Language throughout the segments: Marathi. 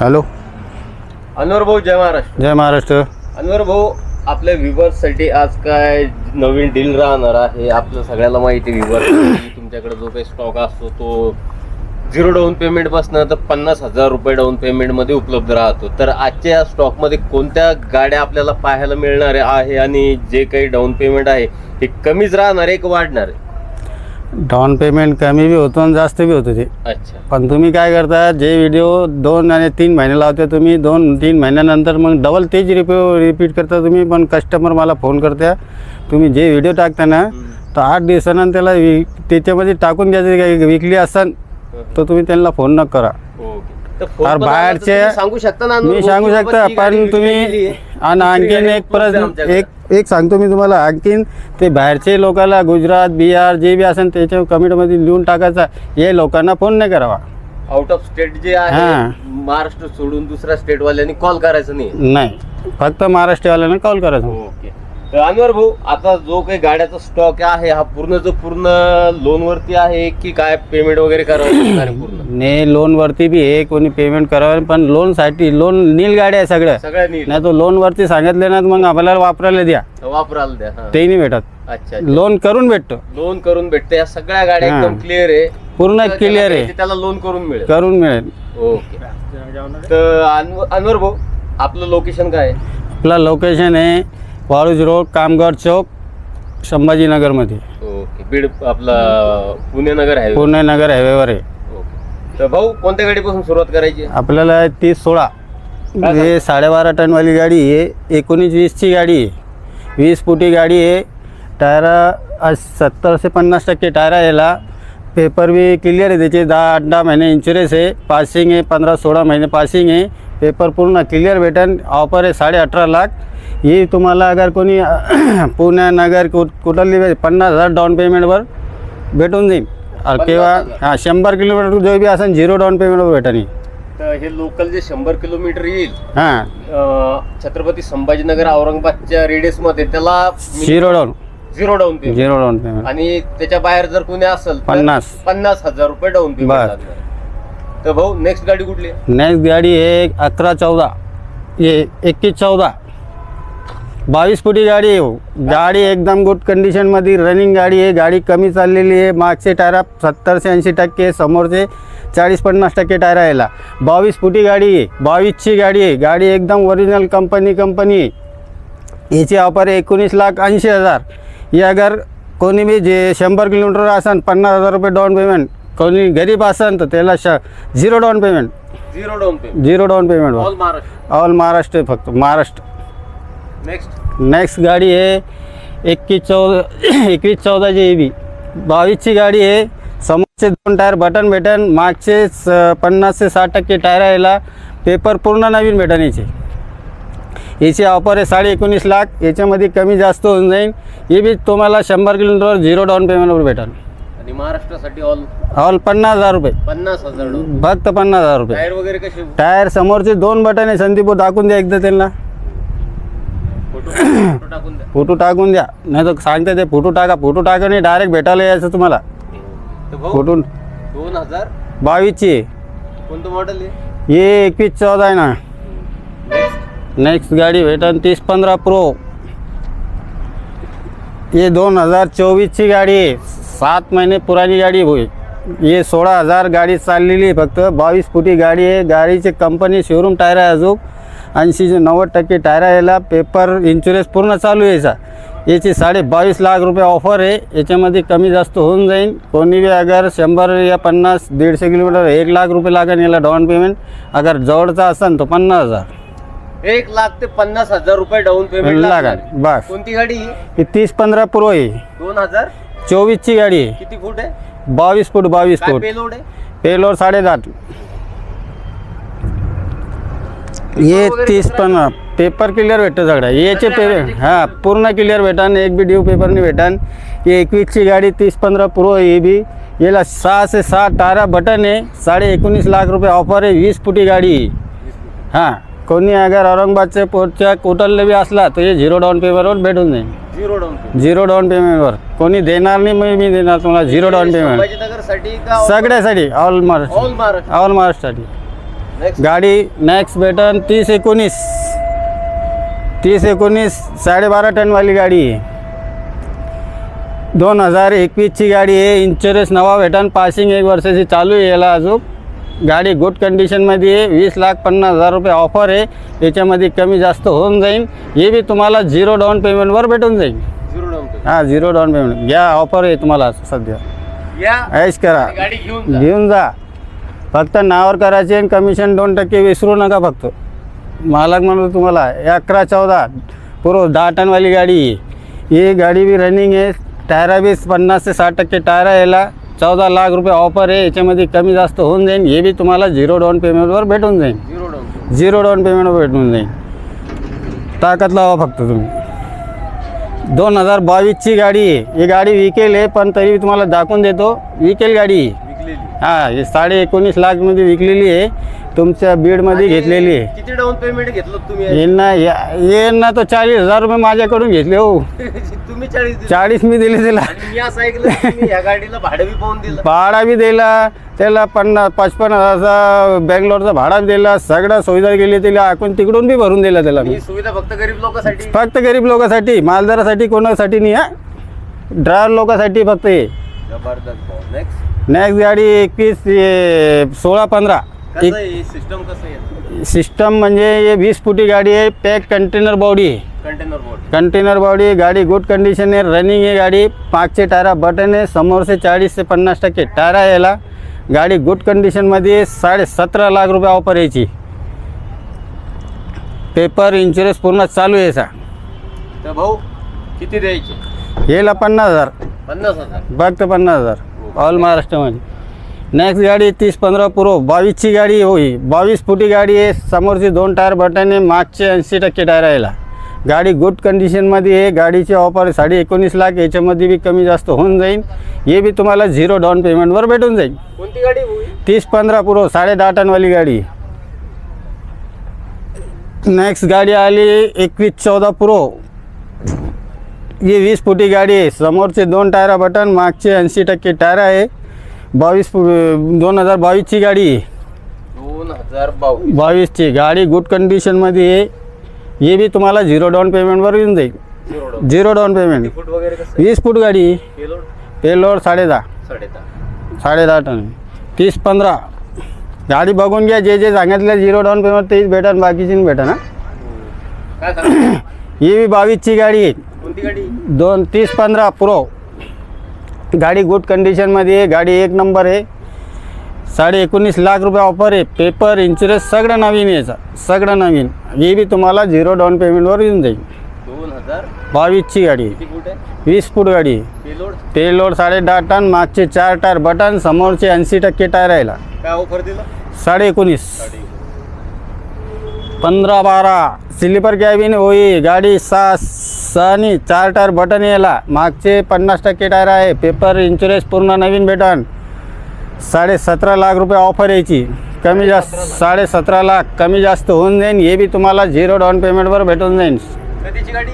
हॅलो अनवर भाऊ जय महाराष्ट्र जय महाराष्ट्र अनवर भाऊ आपल्या viewers साठी आज काय नवीन डील राहणार आहे. आपलं सगळ्याला माहिती व्ह्युअर तुमच्याकडे जो काही स्टॉक असतो तो झिरो डाऊन पेमेंटपासून तर पन्नास हजार रुपये डाऊन पेमेंटमध्ये उपलब्ध राहतो तर आजच्या या स्टॉकमध्ये कोणत्या गाड्या आपल्याला पाहायला मिळणार आहे आणि जे काही डाऊन पेमेंट आहे ते कमीच राहणार आहे की वाढणार आहे? डाऊन पेमेंट कमी बी होतो आणि जास्त बी होतो ते. अच्छा. पण तुम्ही काय करता जे व्हिडिओ दोन आणि तीन महिने लावते तुम्ही दोन तीन महिन्यानंतर मग डबल तेच रिपो रिपीट करता तुम्ही पण कस्टमर मला फोन करत्या. तुम्ही जे व्हिडिओ टाकता ना तर आठ दिवसानंतर त्याला वि त्याच्यामध्ये टाकून द्यायचं काही विकली असन तर तुम्ही त्यांना फोन न करा. तर बाहेरचे- सांगू शकता ना मी सांगू शकता पण तुम्ही. आणि आणखीन एक परत आमच्याकडे. एक एक सांगतो मी तुम्हाला आणखीन ते बाहेरचे लोकांना गुजरात बिहार जे बी असेल त्याच्या कमिटीमध्ये लिहून टाकायचा हे लोकांना फोन नाही करावा आउट ऑफ स्टेट जे आहे हा. महाराष्ट्र सोडून दुसऱ्या स्टेट वाल्यांनी कॉल करायचं नाही नाही फक्त महाराष्ट्रवाल्यांना कॉल करायचा ओके तर अनवर भाऊ आता जो काही गाड्याचा स्टॉक आहे हा पूर्णच पूर्ण लोन वरती आहे की काय पेमेंट वगैरे करावं पूर्ण? ने लोनवरती बी आहे कोणी पेमेंट करावं पण लोनसाठी लोन नील गाड्या आहे सगळ्या सगळ्यांनी नाही तो लोनवरती सांगितले ना मग आपल्याला वापरायला द्या. वापरायला द्या हा. तेही नाही भेटत. अच्छा लोन करून भेटतो. लोन करून भेटते या सगळ्या गाड्या हा. एकदम क्लिअर आहे. पूर्ण तर क्लिअर आहे. पाहिजे त्याला लोन करून मिळेल. करून मिळेल. ओके तर अनवर अनवर भाऊ आपलं लोकेशन काय आहे? आपला लोकेशन आहे वाळूज रोड कामगार चौक संभाजीनगरमध्ये. ओके. बीड आपला पुणे नगर आहे पुणे नगर हायवेवर आहे. ओके. तर भाऊ कोणत्या गाडीपासून सुरुवात करायची? आहे? आपल्याला तीस सोळा. काय हे साडेबारा टनवाली गाडी आहे. एकोणीस वीसची गाडी आहे. वीस फुटी गाडी आहे. टायरा आज सत्तर ते पन्नास टक्के टायरा याला. पेपर बी क्लिअर आहे त्याचे. दहा आठ दहा महिने इन्शुरन्स आहे. पासिंग आहे. पंधरा सोळा महिने पासिंग आहे. पेपर पूर्ण क्लिअर भेटेन. ऑफर आहे साडे अठरा लाख. ही तुम्हाला अगर कोणी पुणे नगर कुठ कुठली पन्नास हजार डाऊन पेमेंटवर भेटून जाईल. किंवा हां शंभर किलोमीटर जो बी असेल झिरो डाऊन पेमेंटवर भेटेल तर हे लोकल जे शंभर किलोमीटर येईल हां. अं, छत्रपती संभाजीनगर औरंगाबादच्या रेडियसमध्ये त्याला zero down zero down payment zero down payment आणि त्याच्या बाहेर जर कोणी असेल तर पन्नास. पन्नास हजार रुपये डाऊन पेमेंट. लागणार. तर भाऊ नेक्स्ट गाडी कुठली? नेक्स्ट गाडी आहे अकरा चौदा. ये एकवीस चौदा. बावीस फुटी गाडी आहे हो. गाडी एकदम गुड कंडिशनमध्ये रनिंग गाडी आहे. गाडी कमी चाललेली आहे. मागचे टायरा सत्तर ते ऐंशी टक्के समोरचे चाळीस पन्नास टक्के टायरा यायला. बावीस फुटी गाडी आहे. बावीसची गाडी आहे. गाडी एकदम ओरिजिनल कंपनी कंपनी आहे. याची ऑफर एकोणीस लाख ऐंशी हजार. ही अगर कोणी बी जे शंभर किलोमीटर असन पन्नास हजार रुपये डाऊन पेमेंट कोणी गरीब असन तर त्याला श zero down payment zero down payment zero down payment all Maharashtra all Maharashtra फक्त. महाराष्ट्र नेक्स्ट नेक्स्ट गाडी आहे एकवीस चौदा एकवीस चौदाची ए बी बावीसची गाडी आहे समोरचे दोन टायर बटन भेटन. मागचे स- पन्नास ते साठ टक्के टायर यायला पेपर पूर्ण नवीन भेटन याचे. याची ऑफर आहे साडे एकोणीस लाख. याच्यामध्ये कमी जास्त होऊन जाईल हे बी तुम्हाला शंभर किलोमीटरवर झिरो डाऊन पेमेंटवर भेटल आणि महाराष्ट्रासाठी ऑल ऑल पन्नास हजार रुपये. पन्नास हजार फक्त पन्नास हजार रुपये. टायर वगैरे कसे? टायर समोरचे दोन बटन आहे संदीप दाखवून द्या एकदा त्यांना. फोटो फोटो टाकून द्या. फोटो टाकून द्या. नाही तर सांगते ते फोटो टाका. फोटो टाका नाही डायरेक्ट भेटायला यायचं तुम्हाला. तर भाऊ फोटो दोन हजार? बावीसची आहे. कोणतं मॉडेल आहे? हे एकवीस चौदा आहे ना. नेक्स्ट नेक्स्ट गाडी भेटन तीस पंधरा प्रो ये दोन हजार चोवीसची गाडी आहे. सात महिने पुरानी गाडी होई ये सोळा हजार गाडी चाललेली आहे फक्त. बावीस फुटी गाडी आहे. गाडीची कंपनी शोरूम टायर आहे अजून. ऐंशी नव्वद टक्के टायर यायला पेपर इन्शुरन्स पूर्ण चालू आहे याचा. याची साडे बावीस लाख रुपये ऑफर आहे. याच्यामध्ये कमी जास्त होऊन जाईल कोणी बी अगर शंभर या पन्नास दीडशे किलोमीटर एक लाख रुपये लागेल याला डाऊन पेमेंट अगर जवळचा असेल तर पन्नास हजार. एक लाख ते पन्नास हजार रुपये डाऊन पेमेंट लागेल बस. कोणती गाडी ही? ही तीस पंधरा प्रो आहे. दोन हजार? चोवीसची गाडी. आहे किती फूट आहे? बावीस फूट बावीस काय फूट. पेलोड आहे? पेलोर साडेसात ये वगैरे तीस पण पेपर क्लिअर भेटतं सगळं याचे पे हां पूर्ण क्लिअर भेटन एक बी ड्यू पेपरने भेटन. ही एकवीसची गाडी तीस पंधरा प्रो ही बी. याला सहा ते सात टारा बटन आहे. साडे एकोणीस लाख रुपये ऑफर आहे वीस फुटी गाडी. हां. कोणी अगर औरंगाबादच्या पोटच्या कोटलला बी असला तर हे झिरो डाऊन पेमेंटवर भेटून जाईल. झिरो डाऊन झिरो डाऊन पेमेंटवर. कोणी देणार नाही मी मी देणार तुम्हाला झिरो डाऊन पेमेंट. का सगळ्यासाठी all Maharashtra. All Maharashtra. All महाराष्ट्रासाठी. नेक्स्ट गाडी नेक्स्ट भेटन तीस एकोणीस. तीस एकोणीस साडेबारा टनवाली गाडी. आहे दोन हजार एकवीसची गाडी आहे. इन्शुरन्स नवा भेटन. पासिंग एक वर्षाची चालू आहे याला अजून. गाडी गुड कंडिशनमध्ये आहे. वीस लाख पन्नास हजार रुपये ऑफर आहे. याच्यामध्ये कमी जास्त होऊन जाईल हे बी तुम्हाला झिरो डाऊन पेमेंटवर भेटून जाईल झिरो डाऊन पेमेंट हां झिरो डाऊन पेमेंट घ्या ऑफर आहे तुम्हाला सध्या. या. ऐश करा. गाडी घेऊन जा. घेऊन जा. फक्त नावावर करायचे आणि कमिशन दोन टक्के विसरू नका फक्त. मालक म्हणतो तुम्हाला अकरा चौदा. पूर्व दहा टनवाली गाडी आहे. ही गाडी बी रनिंग आहे. टायरा बी पन्नास ते साठ टक्के टायरा यायला. चौदा लाख रुपये ऑफर आहे याच्यामध्ये कमी जास्त होऊन जाईल हे बी तुम्हाला झिरो डाऊन पेमेंटवर भेटून जाईल झिरो डाऊन झिरो डाऊन पेमेंटवर भेटून जाईल ताकद लावा फक्त तुम्ही. दोन हजार बावीसची गाडी आहे. ही गाडी विकेल आहे पण तरी तुम्हाला दाखवून देतो. विकेल गाडी आहे. हा हे साडे एकोणीस लाखमध्ये विकलेली आहे. तुमच्या बीडमध्ये घेतलेली आहे. किती डाऊन पेमेंट घेतलं तुम्ही यांना या- यांना तो चाळीस हजार रुपये माझ्याकडून घेतले हो. तुम्ही चाळीस दिले. चाळीस मी दिले त्याला आणि मी असं ऐकलं की तुम्ही या गाडीला भाडं बी पाहून दिलं. भाडा बी दिला. त्याला पन्नास पचपन्न हजारचा बँगलोरचा भाडा बी दिला. सगळ्या सुविधा गेली त्याला आपण तिकडून बी भरून दिला त्याला मी. ही सुविधा फक्त गरीब लोकांसाठी? फक्त गरीब लोकांसाठी. मालदारासाठी कोणासाठी नाही हा? ड्रायव्हर लोकांसाठी फक्त हे. जबरदस्त नेक्स्ट नेक्स्ट गाडी एकवीस सोळा पंधरा. कसं आहे सिस्टम कसं आहे? सिस्टम म्हणजे हे वीस फुटी गाडी आहे पॅक कंटेनर बॉडी आहे. कंटेनर बोर्ड कंटेनर बॉडी गाडी गुड कंडिशन आहे रनिंग आहे गाडी मागचे टायरा बटन आहे समोरचे चाळीस ते पन्नास टक्के टायरा यायला गाडी गुड कंडिशनमध्ये. साडे सतरा लाख रुपये ऑफर यायची पेपर इन्शुरन्स पूर्ण चालू आहे तर भाऊ किती द्यायचे? याला पन्नास हजार. पन्नास हजार. फक्त पन्नास हजार. ऑल महाराष्ट्रामध्ये. नेक्स्ट गाडी तीस पंधरा प्रो बावीसची गाडी होई. बावीस फुटी गाडी आहे. समोरची दोन टायर बटन आहे. मागचे ऐंशी टक्के टायर यायला गाडी गुड कंडिशनमध्ये आहे. गाडीची ऑफर साडे एकोणीस लाख. याच्यामध्ये बी कमी जास्त होऊन जाईल हे बी तुम्हाला झिरो डाऊन पेमेंटवर भेटून जाईल कोणती गाडी? तीस पंधरा प्रो साडे दहा टनवाली गाडी. नेक्स्ट गाडी आली एकवीस चौदा प्रो ही वीस फुटी गाडी आहे. समोरचे दोन टायरा बटन मागचे ऐंशी टक्के टायर आहे. बावीस फु दोन हजार बावीसची गाडी आहे. दोन हजार बावीस. बावीसची. गाडी गुड कंडिशनमध्ये आहे. हे बी तुम्हाला झिरो डाऊन पेमेंटवर येऊन जाईल. झिरो डाऊन पेमेंट फूट वगैरे कसं वीस फूट गाडी पेलोड पेलोड साडे दहा साडे दहा साडे दहा टन. तीस पंधरा. गाडी बघून घ्या. जे जे सांगितलं झिरो डाऊन पेमेंट तेच भेटन बाकीची नाही भेटन हा. ही बी बावीसची गाडी आहे. दोन तीस पंधरा प्रो गाडी गुड कंडिशनमध्ये आहे गाडी एक नंबर आहे. साडे एकोणीस लाख रुपये ऑफर आहे. पेपर इन्शुरन्स सगळं नवीन आहे याचा. सगळं नवीन. हे बी तुम्हाला झिरो डाऊन पेमेंटवर येऊन जाईल. दोन हजार? बावीसची गाडी वीस फूट गाडी तेल लोड साडे दहा टन मागचे चार टायर बटन समोरचे ऐंशी टक्के टायर राहिला. काय ऑफर दिलं? साडे एकोणीस. पंधरा बारा. स्लीपर कॅबिन होई. गाडी सहा सहानी चार टायर बटन यायला मागचे पन्नास टक्के टायर आहे. पेपर इन्शुरन्स पूर्ण नवीन भेटन. साडे सतरा लाख रुपये ऑफर यायची. कमी जास्त साडे सतरा लाख. कमी जास्त होऊन जाईन. हे बी तुम्हाला झिरो डाऊन पेमेंटवर भेटून जाईन. कधीची गाडी?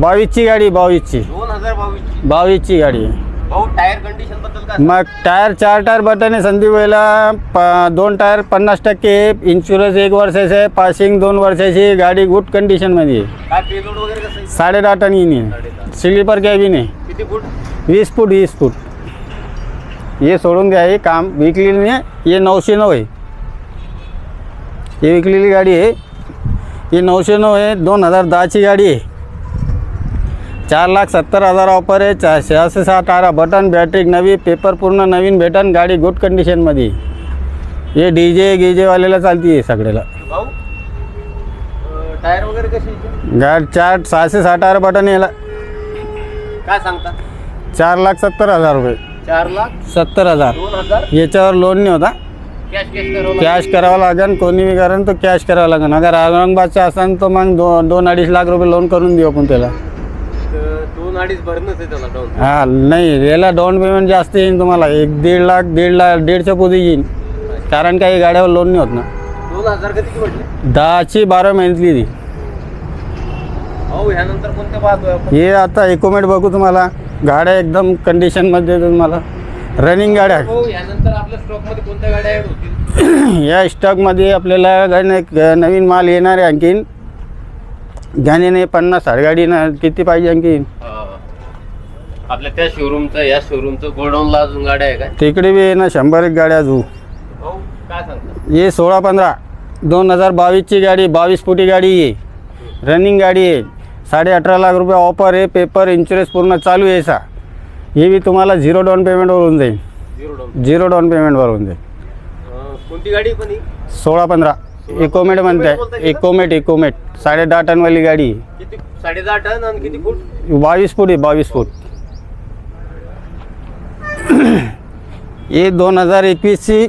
बावीसची गाडी बावीसची. दोन हजार बावीसची. बावीसची गाडी. भाऊ टायर कंडिशनबद्दल काय? मग टायर चार टायर बटन संदीप वेळेला प दोन टायर पन्नास टक्के इन्शुरन्स एक वर्षाचे आहे. पासिंग दोन वर्षाची गाडी गुड कंडिशनमध्ये आहे. काय पेलोड वगैरे कसं आहे? साडे दहा टन येईन. स्लीपर कॅबिन आहे. किती फूट? वीस फूट वीस फूट. हे सोडून द्या हे काम. विकलेली नाही हे नऊशे नऊ आहे. ही विकलेली गाडी आहे. ही नऊशे नऊ आहे. दोन हजार दहाची गाडी आहे. चार लाख सत्तर हजार ऑफर आहे. चा सहाशे सहा टारा बटन बॅटरी नवी पेपर पूर्ण नवीन भेटन गाडी गुड कंडिशनमध्ये हे डी जे गिजेवाल्याला चालती आहे सगळ्याला. टायर वगैरे कशी आहे? गाडी चार सहाशे सहा टायर बटन याला. काय सांगता? चार लाख सत्तर हजार रुपये. चार लाख सत्तर हजार. याच्यावर लोन नाही होता. कॅश करावं लागेल. कोणी बी करेन तो कॅश करावं लागेल. अगर औरंगाबादचा असेल तर मग दो दोन अडीच लाख रुपये लोन करून देऊ आपण त्याला. दोन अडीच भरणंच आहे त्याला डाऊन हा नाही याला डाऊन पेमेंट जास्त येईल तुम्हाला. एक दीड लाख दीड लाख दीडच्या पुढे येईल कारण काही गाड्यावर लोन नाही होत ना. दोन हजार म्हटले? दहाची बारा महिन्यातली ती. ह्यानंतर कोणते पाहतोय आपण? हे आता एकोमेट बघू तुम्हाला. गाड्या एकदम कंडिशनमध्ये तुम्हाला. रनिंग गाड्या हो आपल्या स्टॉकमध्ये कोणत्या गाड्या ऍड होतील? या स्टॉकमध्ये आपल्याला गण- ग- नवीन माल येणार आहे आणखीन. घ्याने पन्नास साठ गाडी ना किती पाहिजे आणखीन. आपल्या त्या शोरूमचं या शोरूमचं गोडाऊनला अजून गाड्या आहे का तिकडे बी आहे ना शंभर एक गाड्या अजून. भाऊ काय सांगता? ये सोळा पंधरा दोन हजार बावीसची गाडी बावीस फुटी गाडी आहे. रनिंग गाडी आहे. साडे अठरा लाख रुपये ऑफर आहे पेपर इन्शुरन्स पूर्ण चालू आहे सा. हे बी तुम्हाला झिरो डाऊन पेमेंटवर होऊन जाईल. झिरो डाऊन झिरो डाऊन पेमेंटवर होऊन जाईल. कोणती गाडी पण ही? सोळा पंधरा. इकोमेट म्हणते इकोमेट इकोमेट साडे दहा टनवाली गाडी आहे. किती साडे दहा टन आणि किती फूट? बावीस फूट आहे बावीस फूट. हे दोन हजार एकवीसची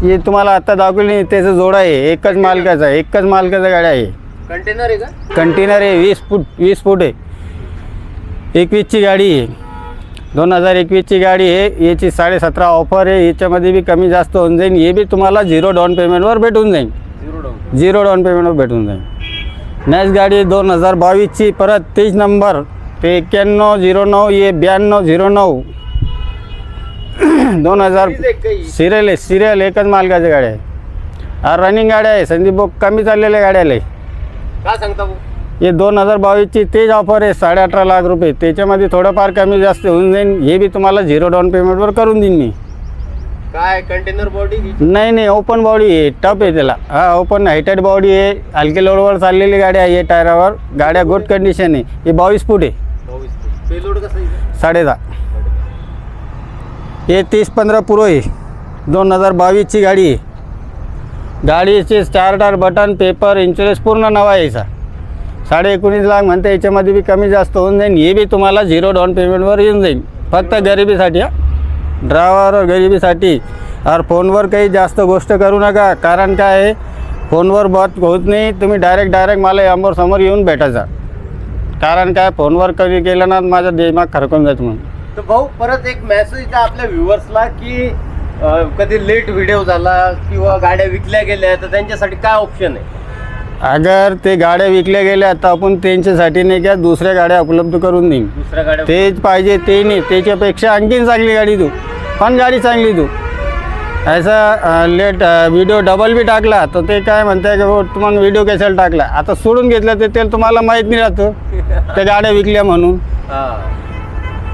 हे तुम्हाला आत्ता दाखवली नाही त्याचं जोडा आहे. एकच मालकाचा आहे एकच मालकाचा गाड्या आहे. कंटेनर आहे का? कंटेनर आहे वीस फूट वीस फूट आहे. एकवीसची गाडी आहे. दोन हजार एकवीसची गाडी आहे. याची साडेसतरा ऑफर आहे. याच्यामध्ये बी कमी जास्त होऊन जाईल हे बी तुम्हाला झिरो डाऊन पेमेंटवर भेटून जाईल झिरो डाऊन झिरो डाऊन पेमेंटवर भेटून जाईल नेक्स्ट गाडी दोन हजार बावीसची. परत तेच नंबर ते एक्क्याण्णव झिरो नऊ ये ब्याण्णव झिरो नऊ. दोन हजार सिरियल आहे सिरियल एकच मालकाच्या गाड्या आहे. रनिंग गाड्या आहे संदीप भाऊ कमी चाललेल्या गाड्या आहे. काय सांगता भाऊ? हे दोन हजार बावीसची तेच ऑफर आहे साडे अठरा लाख रुपये. त्याच्यामध्ये थोडंफार कमी जास्त होऊन जाईल हे बी तुम्हाला झिरो डाऊन पेमेंटवर करून देईन मी. काय कंटेनर बॉडी नाही नाही ओपन बॉडी आहे. टप आहे त्याला. हा ओपन हायटेड बॉडी आहे. हलके लोडवर चाललेली गाडी आहे टायरावर गाड्या गुड कंडिशन आहे. हे बावीस फूट आहे. बावीस पेलोड कसं आहे? साडे दहा हे तीस पंधरा पुरो आहे. दोन हजार बावीसची गाडी आहे. गाडीचे स्टार्टर बटन पेपर इन्शुरन्स पूर्ण नवा यायचा साडे एकोणीस लाख म्हणते याच्यामध्ये बी कमी जास्त होऊन जाईल हे बी तुम्हाला झिरो डाऊन पेमेंटवर येऊन जाईल फक्त गरिबीसाठी हा. ड्रायव्हर गरिबीसाठी. और फोनवर काही जास्त गोष्ट करू नका. कारण काय आहे? फोनवर बात होत नाही. तुम्ही डायरेक्ट डायरेक्ट मला यामोर समोर येऊन भेटायचा कारण काय? फोनवर कधी केलं ना माझा दिमाग खरकून जातो म्हणून. तर भाऊ परत एक मेसेज आपल्या व्ह्युअर्सला की अं, कधी लेट व्हिडिओ झाला किंवा गाड्या विकल्या गेल्या तर त्यांच्यासाठी काय ऑप्शन आहे? अगर ते गाड्या विकल्या गेल्या तर आपण त्यांच्यासाठी नाही का दुसऱ्या गाड्या उपलब्ध करून देईन. दुसऱ्या गाड्या तेच पाहिजे ते नाही. त्याच्यापेक्षा आणखीन चांगली गाडी तू. पण गाडी चांगली तू. ऐसा लेट व्हिडिओ डबल बी टाकला तर ते काय म्हणताय की हो तुम्हाला व्हिडिओ कशाला टाकला. आता सोडून घेतलं ते ते तुम्हाला माहीत नाही राहतं. त्या गाड्या विकल्या म्हणून. हा.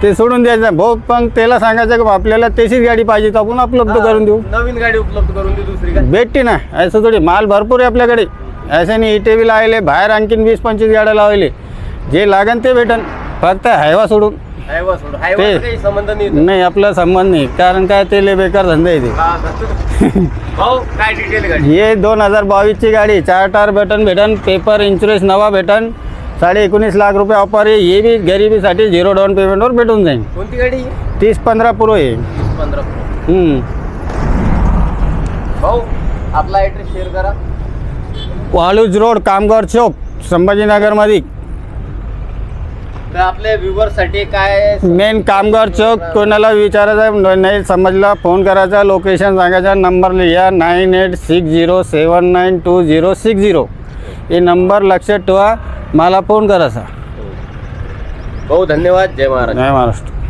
ते सोडून द्यायचं. भाऊ पण त्याला सांगायचं की आपल्याला तशीच गाडी पाहिजे तर आपण उपलब्ध करून देऊ. नवीन गाडी उपलब्ध करून देऊ दुसरी गाडी. भेटते ना. असं थोडी माल भरपूर आहे आपल्याकडे. असं नाही इटे बी लावले बाहेर आणखीन वीस पंचवीस गाड्या लावले. जे लागन ते भेटन. फक्त हायवा सोडून. हायवा सोड हायवा काही संबंध नाही. नाही आपला संबंध नाही. कारण काय ते लय बेकार धंदा आहे ते. हा, भाऊ काय डिटेल गाडी? हे दोन हजार बावीसची गाडी. चार टार भेटन भेटन. पेपर इन्शुरन्स नवा भेटन. साडे एकोणीस लाख रुपये ऑफर आहे. हे बी गरिबीसाठी झिरो डाऊन पेमेंटवर भेटून जाईल. कोणती गाडी? तीस पंधरा पुरो आहे. पंधरा हम्म. भाऊ आपला ॲड्रेस शेअर करा. वाळूज रोड कामगार चौक संभाजीनगरमध्ये तर आपल्या व्ह्युअर्ससाठी काय मेन कामगार चौक कोणाला विचारायचं नाही समजला. फोन करायचा लोकेशन सांगायचा. नंबर लिहा. Nine eight six zero seven nine two zero six zero हे नंबर लक्षात ठेवा. मला फोन करायचा भाऊ धन्यवाद. जय महाराज जय महाराष्ट्र.